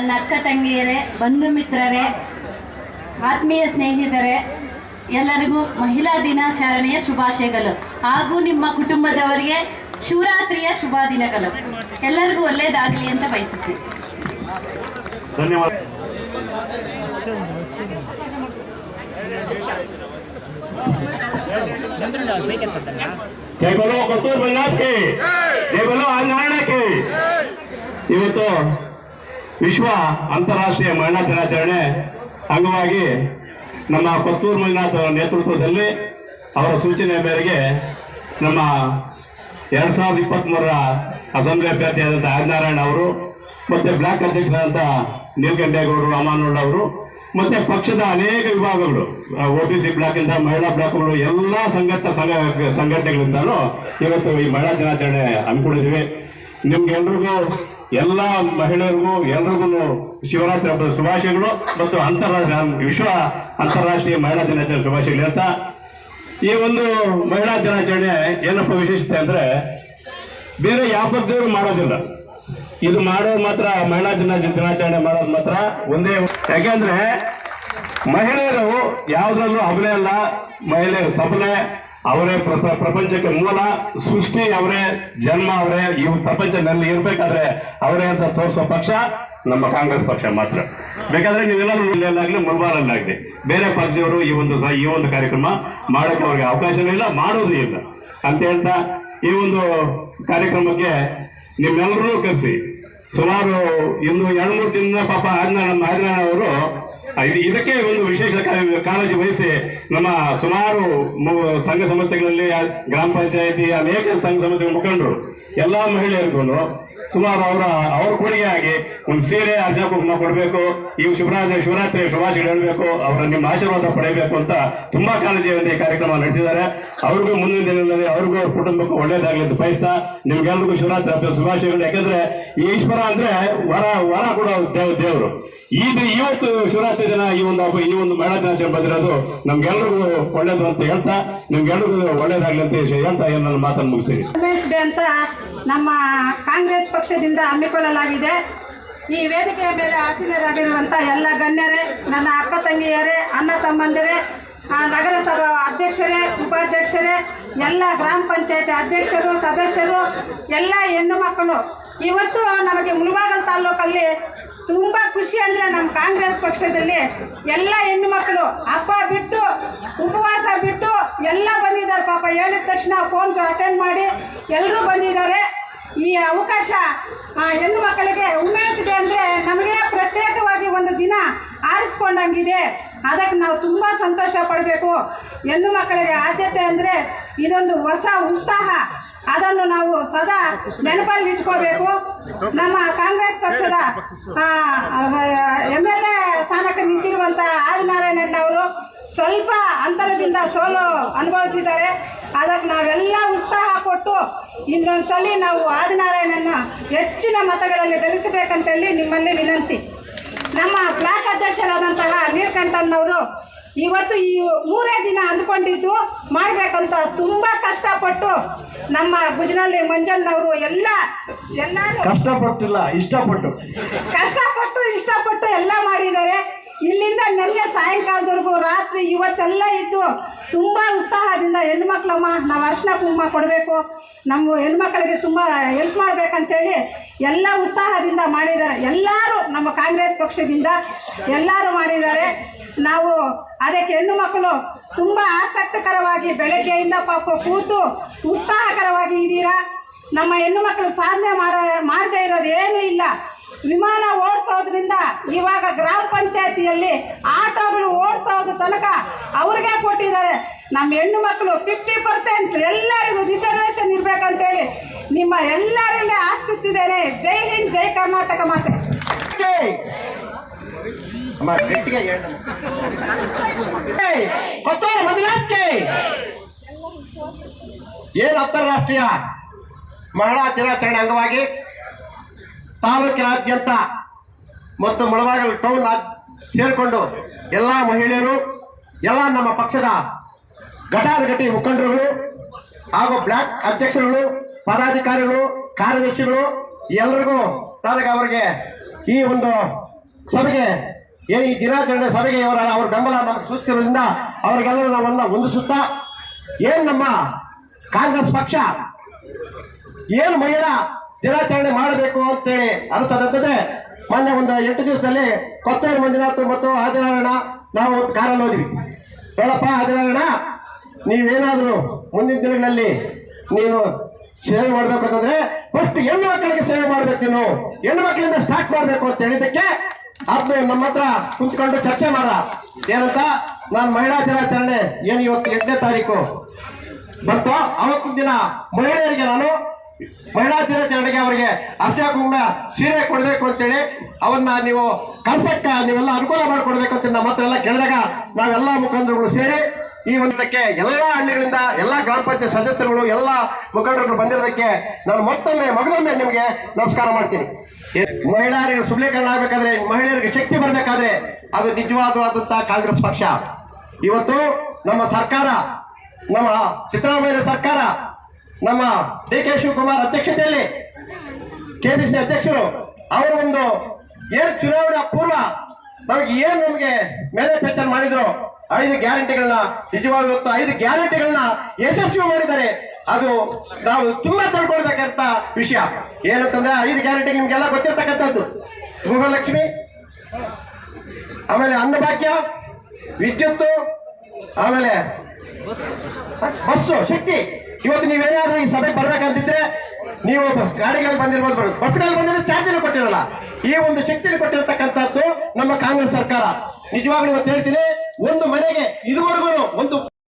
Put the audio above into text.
ನನ್ನ ಅಕ್ಕ ತಂಗಿಯರೇ, ಬಂಧು ಮಿತ್ರರೇ, ಆತ್ಮೀಯ ಸ್ನೇಹಿತರೆ, ಎಲ್ಲರಿಗೂ ಮಹಿಳಾ ದಿನಾಚರಣೆಯ ಶುಭಾಶಯಗಳು ಹಾಗೂ ನಿಮ್ಮ ಕುಟುಂಬದವರಿಗೆ ಶಿವರಾತ್ರಿಯ ಶುಭ ದಿನಗಳು. ಎಲ್ಲರಿಗೂ ಒಳ್ಳೆಯದಾಗಲಿ ಅಂತ ಬಯಸುತ್ತೇನೆ. ಧನ್ಯವಾದ. ಬಲೋ, ಕೊತ್ತೂರು ಬಂಗಾತ್ಗೆ ಜೈ ಬಲೋ ಆಂಜನಾರಣಕ್ಕೆ ಇವತ್ತು ವಿಶ್ವ ಅಂತಾರಾಷ್ಟ್ರೀಯ ಮಹಿಳಾ ದಿನಾಚರಣೆ ಅಂಗವಾಗಿ ನಮ್ಮ ಪತ್ತೂರು ಮಂಜುನಾಥ್ ಅವರ ನೇತೃತ್ವದಲ್ಲಿ ಅವರ ಸೂಚನೆ ಮೇರೆಗೆ ನಮ್ಮ ಎರಡ್ ಸಾವಿರದ ಇಪ್ಪತ್ತ್ಮೂರರ ಅಸೆಂಬ್ಲಿ ಅಭ್ಯರ್ಥಿಯಾದಂಥ ಅವರು, ಮತ್ತು ಬ್ಲಾಕ್ ಅಧ್ಯಕ್ಷರಾದಂಥ ನೀಲಕಂಠೇಗೌಡರು ಅಮಾನೋಡ್ ಅವರು, ಮತ್ತು ಪಕ್ಷದ ಅನೇಕ ವಿಭಾಗಗಳು ಒ ಬಿ ಸಿ ಬ್ಲಾಕ್ ಇಂದ ಮಹಿಳಾ ಬ್ಲಾಕ್ಗಳು ಎಲ್ಲ ಸಂಘಟ ಸಂಘ ಸಂಘಟನೆಗಳಿಂದಲೂ ಇವತ್ತು ಈ ಮಹಿಳಾ ದಿನಾಚರಣೆ ಹಮ್ಮಿಕೊಂಡಿದ್ದೀವಿ ನಿಮ್ಗೆಲ್ರಿಗೂ ಎಲ್ಲ ಮಹಿಳೆಯರಿಗೂ ಎಲ್ರಿಗೂ ಶಿವರಾತ್ರಿ ಹಬ್ಬದ ಶುಭಾಶಯಗಳು ಮತ್ತು ಅಂತಾರಾಷ್ಟ್ರೀಯ ವಿಶ್ವ ಅಂತಾರಾಷ್ಟ್ರೀಯ ಮಹಿಳಾ ದಿನಾಚರಣೆ ಶುಭಾಶಯಗಳು ಅಂತ. ಈ ಒಂದು ಮಹಿಳಾ ದಿನಾಚರಣೆ ಏನಪ್ಪ ವಿಶೇಷತೆ ಅಂದ್ರೆ ಬೇರೆ ಯಾವ ಪಕ್ಷದವರು ಮಾಡೋದಿಲ್ಲ. ಇದು ಮಾಡೋದು ಮಾತ್ರ, ಮಹಿಳಾ ದಿನ ದಿನಾಚರಣೆ ಮಾಡೋದು ಮಾತ್ರ ಒಂದೇ ಯಾಕೆಂದ್ರೆ ಮಹಿಳೆಯರು ಯಾವುದ್ರಲ್ಲೂ ಅಬಲೆ ಅಲ್ಲ, ಮಹಿಳೆಯರು ಸಬಲೆ. ಅವರೇ ಪ್ರ- ಪ್ರಪಂಚಕ್ಕೆ ಮೂಲ ಸೃಷ್ಟಿ, ಅವರೇ ಜನ್ಮ, ಅವರೇ ಇವು ಪ್ರಪಂಚದಲ್ಲಿ ಇರ್ಬೇಕಾದ್ರೆ ಅವರೇ ಅಂತ ತೋರಿಸೋ ಪಕ್ಷ ನಮ್ಮ ಕಾಂಗ್ರೆಸ್ ಪಕ್ಷ ಮಾತ್ರ. ಬೇಕಾದ್ರೆ ನೀವೆಲ್ಲರೂ ಇಲ್ಲಾಗ್ಲಿ ಮುಲ್ಬಾರಲ್ಲಾಗ್ಲಿ ಬೇರೆ ಪಕ್ಷದವರು ಈ ಒಂದು ಈ ಒಂದು ಕಾರ್ಯಕ್ರಮ ಮಾಡೋಕೆ ಅವ್ರಿಗೆ ಅವಕಾಶನೂ ಇಲ್ಲ, ಮಾಡೋದು ಇಲ್ಲ. ಅಂತ ಹೇಳ್ತಾ ಈ ಒಂದು ಕಾರ್ಯಕ್ರಮಕ್ಕೆ ನಿಮ್ಮೆಲ್ಲರೂ ಕರೆಸಿ. ಸುಮಾರು ಇನ್ನು ಎರಡು ಮೂರು ತಿಂಗಳ ಪಾಪ ಆದ್ಮೇಲೆ ನಮ್ಮ ಅವರು ಇದಕ್ಕೆ ಒಂದು ವಿಶೇಷ ಕಾಳಜಿ ವಹಿಸಿ ನಮ್ಮ ಸುಮಾರು ಸಂಘ ಸಂಸ್ಥೆಗಳಲ್ಲಿ ಗ್ರಾಮ ಪಂಚಾಯತಿ, ಅನೇಕ ಸಂಘ ಸಂಸ್ಥೆಗಳ ಮುಖಂಡರು, ಎಲ್ಲಾ ಮಹಿಳೆಯರಿಗೂ ಸುಮಾರು ಅವರ, ಅವ್ರ ಕೊಡುಗೆಯಾಗಿ ಒಂದು ಸೀರೆ ಅರ್ಜಾ ಕುಂಕುಮ ಕೊಡಬೇಕು ಈಗ ಶಿವರಾತ್ರಿ ಶಿವರಾತ್ರಿ ಶುಭಾಶಯ ಹೇಳಬೇಕು, ಅವರ ನಿಮ್ಮ ಆಶೀರ್ವಾದ ಪಡೆಯಬೇಕು ಅಂತ ತುಂಬಾ ಕಾಳಜಿಯಿಂದ ಈ ಕಾರ್ಯಕ್ರಮ ನಡೆಸಿದ್ದಾರೆ. ಅವ್ರಿಗೂ ಮುಂದಿನ ದಿನದಲ್ಲಿ ಅವ್ರಿಗೂ ಅವ್ರ ಕುಟುಂಬಕ್ಕೂ ಒಳ್ಳೇದಾಗಲಿ ಅಂತ ಬಯಸ್ತಾ ನಿಮ್ಗೆಲ್ರಿಗೂ ಶಿವರಾತ್ರಿ ಹಬ್ಬದ ಶುಭಾಶಯಗಳು. ಯಾಕಂದ್ರೆ ಈ ಈಶ್ವರ ಅಂದ್ರೆ ವರ ವರ ಕೂಡ ದೇವ, ದೇವರು. ಇದು ಇವತ್ತು ಶಿವರಾತ್ರಿ ದಿನ, ಈ ಒಂದು ಹಬ್ಬ, ಈ ಒಂದು ಮಹಿಳಾ ದಿನಾಚರಣೆ ಬಂದಿರೋದು ನಮ್ಗೆಲ್ರಿಗೂ ಒಳ್ಳೇದು ಅಂತ ಹೇಳ್ತಾ, ನಿಮ್ಗೆಲ್ರಿಗೂ ಒಳ್ಳೇದಾಗ್ಲಿ ಅಂತ ಹೇಳ್ತಾ ನನ್ನ ಮಾತನ್ನು ಮುಗಿಸ್ತೀನಿ. ಅಂತ ನಮ್ಮ ಕಾಂಗ್ರೆಸ್ ಪಕ್ಷದಿಂದ ಹಮ್ಮಿಕೊಳ್ಳಲಾಗಿದೆ. ಈ ವೇದಿಕೆಯ ಮೇಲೆ ಆಸೀನರಾಗಿರುವಂಥ ಎಲ್ಲ ಗಣ್ಯರೇ, ನನ್ನ ಅಕ್ಕ ತಂಗಿಯರೇ, ಅಣ್ಣ ತಮ್ಮಂದಿರೇ ನಗರಸಭಾ ಅಧ್ಯಕ್ಷರೇ, ಉಪಾಧ್ಯಕ್ಷರೇ, ಎಲ್ಲ ಗ್ರಾಮ ಪಂಚಾಯತಿ ಅಧ್ಯಕ್ಷರು, ಸದಸ್ಯರು, ಎಲ್ಲ ಹೆಣ್ಣು ಮಕ್ಕಳು, ಇವತ್ತು ನಮಗೆ ಮುಳುಬಾಗಲ್ ತಾಲೂಕಲ್ಲಿ ತುಂಬ ಖುಷಿ ಅಂದರೆ ನಮ್ಮ ಕಾಂಗ್ರೆಸ್ ಪಕ್ಷದಲ್ಲಿ ಎಲ್ಲ ಹೆಣ್ಣು ಮಕ್ಕಳು ಅಪ್ಪ ಬಿಟ್ಟು, ಉಪವಾಸ ಬಿಟ್ಟು ಎಲ್ಲ ಬಂದಿದ್ದಾರೆ ಪಾಪ. ಹೇಳಿದ ತಕ್ಷಣ ಫೋನ್ ಅಟೆಂಡ್ ಮಾಡಿ ಎಲ್ಲರೂ ಬಂದಿದ್ದಾರೆ. ಈ ಅವಕಾಶ ಹೆಣ್ಣು ಮಕ್ಕಳಿಗೆ ಉಮೇಶ್ ಡೇ ಅಂದರೆ ನಮಗೆ ಪ್ರತ್ಯೇಕವಾಗಿ ಒಂದು ದಿನ ಆರಿಸ್ಕೊಂಡಂಗಿದೆ. ಅದಕ್ಕೆ ನಾವು ತುಂಬ ಸಂತೋಷ ಪಡಬೇಕು. ಹೆಣ್ಣು ಮಕ್ಕಳಿಗೆ ಆದ್ಯತೆ ಅಂದರೆ ಇದೊಂದು ಹೊಸ ಉತ್ಸಾಹ. ಅದನ್ನು ನಾವು ಸದಾ ನೆನಪಲ್ಲಿ ಇಟ್ಕೋಬೇಕು. ನಮ್ಮ ಕಾಂಗ್ರೆಸ್ ಪಕ್ಷದ ಎಂ ಎಲ್ ಎ ಸ್ಥಾನಕ್ಕೆ ನಿಂತಿರುವಂಥ ಆದಿನಾರಾಯಣ ಅವರು ಸ್ವಲ್ಪ ಅಂತರದಿಂದ ಸೋಲು ಅನುಭವಿಸಿದ್ದಾರೆ. ಅದಕ್ಕೆ ನಾವೆಲ್ಲ ಉತ್ಸಾಹ ಕೊಟ್ಟು ಇನ್ನೊಂದ್ಸಲಿ ನಾವು ಆದಿನಾರಾಯಣನ ಹೆಚ್ಚಿನ ಮತಗಳಲ್ಲಿ ಗೆಲ್ಲಿಸಬೇಕಂತೇಳಿ ನಿಮ್ಮಲ್ಲಿ ವಿನಂತಿ. ನಮ್ಮ ಬ್ಲಾಕ್ ಅಧ್ಯಕ್ಷರಾದಂತಹ ನೀರ್ಕಂಠನ್ನವರು ಇವತ್ತು ಈ ಮೂರೇ ದಿನ ಅಂದ್ಕೊಂಡಿದ್ದು ಮಾಡಬೇಕಂತ ತುಂಬ ಕಷ್ಟಪಟ್ಟು ನಮ್ಮ ಗುಜನಲ್ಲಿ ಮಂಜಣ್ಣವರು ಎಲ್ಲ ಎಲ್ಲರೂ ಕಷ್ಟಪಟ್ಟಿಲ್ಲ ಇಷ್ಟಪಟ್ಟು. ಕಷ್ಟಪಟ್ಟು ಇಷ್ಟಪಟ್ಟು ಎಲ್ಲ ಮಾಡಿದ್ದಾರೆ. ಇಲ್ಲಿಂದ ನೆನ್ನೆ ಸಾಯಂಕಾಲದವರೆಗೂ ರಾತ್ರಿ ಇವತ್ತೆಲ್ಲ ಇದ್ದು ತುಂಬ ಉತ್ಸಾಹದಿಂದ ಹೆಣ್ಮಕ್ಳಮ್ಮ, ನಾವು ಅರ್ಶಿನ ಕುಂಕುಮ ಕೊಡಬೇಕು. ನಮ್ಮ ಹೆಣ್ಮಕ್ಳಿಗೆ ತುಂಬ ಹೆಲ್ಪ್ ಮಾಡಬೇಕಂತೇಳಿ ಎಲ್ಲ ಉತ್ಸಾಹದಿಂದ ಮಾಡಿದ್ದಾರೆ. ಎಲ್ಲರೂ ನಮ್ಮ ಕಾಂಗ್ರೆಸ್ ಪಕ್ಷದಿಂದ ಎಲ್ಲರೂ ಮಾಡಿದ್ದಾರೆ. ನಾವು ಅದಕ್ಕೆ ಹೆಣ್ಣು ಮಕ್ಕಳು ತುಂಬ ಆಸಕ್ತಿಕರವಾಗಿ ಬೆಳಗ್ಗೆಯಿಂದ ಪಾಪ ಕೂತು ಉತ್ಸಾಹಕರವಾಗಿ ಇದ್ದೀರಾ? ನಮ್ಮ ಹೆಣ್ಣು ಮಕ್ಕಳು ಸಾಧನೆ ಮಾಡ, ಮಾಡದೇ ಇರೋದು ಏನೂ ಇಲ್ಲ. ವಿಮಾನ ಓಡಿಸೋದ್ರಿಂದ ಇವಾಗ ಗ್ರಾಮ ಪಂಚಾಯತಿಯಲ್ಲಿ ಆಟೋಗಳು ಓಡಿಸೋದು ತನಕ ಅವ್ರಿಗೆ ಕೊಟ್ಟಿದ್ದಾರೆ. ನಮ್ಮ ಹೆಣ್ಣು ಮಕ್ಕಳು ಫಿಫ್ಟಿ ಪರ್ಸೆಂಟ್ ಎಲ್ಲರಿಗೂ ರಿಸರ್ವೇಷನ್ ಇರಬೇಕಂತೇಳಿ ನಿಮ್ಮ ಎಲ್ಲರಿಂದ ಆಸ್ತಿದ್ದೇನೆ ಜೈ ಹಿಂದ್, ಜೈ ಕರ್ನಾಟಕ ಮಾತೆ. ಏನು ಅಂತಾರಾಷ್ಟ್ರೀಯ ಮಹಿಳಾ ದಿನಾಚರಣೆ ಅಂಗವಾಗಿ ತಾಲೂಕಿನಾದ್ಯಂತ ಮತ್ತು ಮುಳಬಾಗಲ್ ಟೌನ್ ಸೇರಿಕೊಂಡು ಎಲ್ಲ ಮಹಿಳೆಯರು, ಎಲ್ಲ ನಮ್ಮ ಪಕ್ಷದ ಘಟಾನುಘಟಿ ಮುಖಂಡರುಗಳು ಹಾಗೂ ಬ್ಲಾಕ್ ಅಧ್ಯಕ್ಷರುಗಳು, ಪದಾಧಿಕಾರಿಗಳು, ಕಾರ್ಯದರ್ಶಿಗಳು ಎಲ್ಲರಿಗೂ ನನಗೆ ಅವರಿಗೆ ಈ ಒಂದು ಸಭೆಗೆ ಏನು ಈ ದಿನಾಚರಣೆ ಸಭೆಗೆ ಇವರ ಅವರ ಬೆಂಬಲ ನಮಗೆ ಸೂಚಿಸಿರೋದ್ರಿಂದ ಅವರಿಗೆಲ್ಲರೂ ನಾವೆಲ್ಲ ಹೊಂದಿಸುತ್ತಾ ಏನು ನಮ್ಮ ಕಾಂಗ್ರೆಸ್ ಪಕ್ಷ, ಏನು ಮಹಿಳಾ ದಿನಾಚರಣೆ ಮಾಡಬೇಕು ಅಂತೇಳಿ ಅನಿಸ್ತದಂತಂದ್ರೆ ಮೊನ್ನೆ ಒಂದು ಎಂಟು ದಿವಸದಲ್ಲಿ ಕೊತ್ತೂರು ಮಂಜುನಾಥ್ ಮತ್ತು ಆದಿನಾರಾಯಣ ನಾವು ಒಂದು ಕಾರಲ್ಲಿ ಹೋದ್ವಿ. ಹೇಳಪ್ಪ ಆದಿನಾರಾಯಣ, ನೀವೇನಾದರೂ ಮುಂದಿನ ದಿನಗಳಲ್ಲಿ ನೀನು ಸೇವೆ ಮಾಡಬೇಕು ಅಂತಂದ್ರೆ ಫಸ್ಟ್ ಹೆಣ್ಣು ಮಕ್ಕಳಿಗೆ ಸೇವೆ ಮಾಡ್ಬೇಕು ನೀನು. ಹೆಣ್ಣು ಮಕ್ಕಳಿಂದ ಸ್ಟಾರ್ಟ್ ಮಾಡಬೇಕು ಅಂತ ಹೇಳಿದ್ದಕ್ಕೆ ಅದು ನಮ್ಮ ಹತ್ರ ಕುಂತ್ಕೊಂಡು ಚರ್ಚೆ ಮಾಡ. ಏನಂತ, ನಾನು ಮಹಿಳಾ ದಿನಾಚರಣೆ ಏನು ಇವತ್ತು ಎಂಟನೇ ತಾರೀಕು ಬಂತು? ಅವತ್ತಿನ ದಿನ ಮಹಿಳೆಯರಿಗೆ ನಾನು ಮಹಿಳಾ ದಿನಾಚರಣೆಗೆ ಅವರಿಗೆ ಅರ್ಧ ಕುಂಬ ಸೀರೆ ಕೊಡಬೇಕು ಅಂತೇಳಿ ಅವನ್ನ ನೀವು ಕನ್ಸೆಪ್ಟ್ ನೀವೆಲ್ಲ ಅನುಕೂಲ ಮಾಡಿಕೊಡ್ಬೇಕು ಅಂತ ನಮ್ಮ ಹತ್ರ ಎಲ್ಲ ಕೇಳಿದಾಗ ನಾವೆಲ್ಲ ಮುಖಂಡರುಗಳು ಸೇರಿ ಈ ಒಂದಕ್ಕೆ ಎಲ್ಲ ಹಳ್ಳಿಗಳಿಂದ ಎಲ್ಲ ಗ್ರಾಮ ಪಂಚಾಯತ್ ಸದಸ್ಯರುಗಳು, ಎಲ್ಲ ಮುಖಂಡರುಗಳು ಬಂದಿರೋದಕ್ಕೆ ನಾನು ಮತ್ತೊಮ್ಮೆ ಮಗದೊಮ್ಮೆ ನಿಮಗೆ ನಮಸ್ಕಾರ ಮಾಡ್ತೀನಿ. ಮಹಿಳೆಯರಿಗೆ ಸುಬಲೀಕರಣ ಆಗಬೇಕಾದ್ರೆ, ಮಹಿಳೆಯರಿಗೆ ಶಕ್ತಿ ಬರಬೇಕಾದ್ರೆ ಅದು ನಿಜವಾದವಾದಂತಹ ಕಾಂಗ್ರೆಸ್ ಪಕ್ಷ. ಇವತ್ತು ನಮ್ಮ ಸರ್ಕಾರ, ನಮ್ಮ ಸಿದ್ದರಾಮಯ್ಯ ಸರ್ಕಾರ ನಮ್ಮ ಡಿ ಕೆ ಶಿವಕುಮಾರ್ ಅಧ್ಯಕ್ಷತೆಯಲ್ಲಿ ಕೆಪಿಸಿ ಅಧ್ಯಕ್ಷರು, ಅವರು ಒಂದು ಏನು ಚುನಾವಣೆ ಪೂರ್ವ ನಮಗೆ ಏನು ನಮಗೆ ಮ್ಯಾನುಫ್ಯಾಕ್ಚರ್ ಮಾಡಿದ್ರು? ಐದು ಗ್ಯಾರಂಟಿಗಳನ್ನ ನಿಜವಾಗಿ ಇವತ್ತು ಐದು ಗ್ಯಾರಂಟಿಗಳನ್ನ ಯಶಸ್ವಿ ಮಾಡಿದ್ದಾರೆ. ಅದು ನಾವು ತುಂಬಾ ತಿಳ್ಕೊಳ್ಬೇಕಂತ ವಿಷಯ. ಏನಂತಂದ್ರೆ ಐದು ಗ್ಯಾರಂಟಿ ನಿಮ್ಗೆಲ್ಲ ಗೊತ್ತಿರ್ತಕ್ಕಂಥದ್ದು. ಗೃಹಲಕ್ಷ್ಮಿ, ಆಮೇಲೆ ಅನ್ನಭಾಗ್ಯ, ವಿದ್ಯುತ್ತು, ಆಮೇಲೆ ಬಸ್ಸು, ಶಕ್ತಿ. ಇವತ್ತು ನೀವೇನಾದ್ರೂ ಈ ಸಭೆಗೆ ಬರ್ಬೇಕಂತಿದ್ರೆ ನೀವು ಗಾಡಿಗಳಲ್ಲಿ ಬಂದಿರ್ಬೋದು ಬಸ್ಗಳಲ್ಲಿ ಬಂದಿದ್ರೆ ಚಾರ್ಜನ್ನು ಕೊಟ್ಟಿರಲ್ಲ. ಈ ಒಂದು ಶಕ್ತಿಯನ್ನು ಕೊಟ್ಟಿರತಕ್ಕಂಥದ್ದು ನಮ್ಮ ಕಾಂಗ್ರೆಸ್ ಸರ್ಕಾರ. ನಿಜವಾಗ್ಲೂ ಇವತ್ತು ಹೇಳ್ತೀನಿ, ಒಂದು ಮನೆಗೆ ಇದುವರೆಗೂ ಒಂದು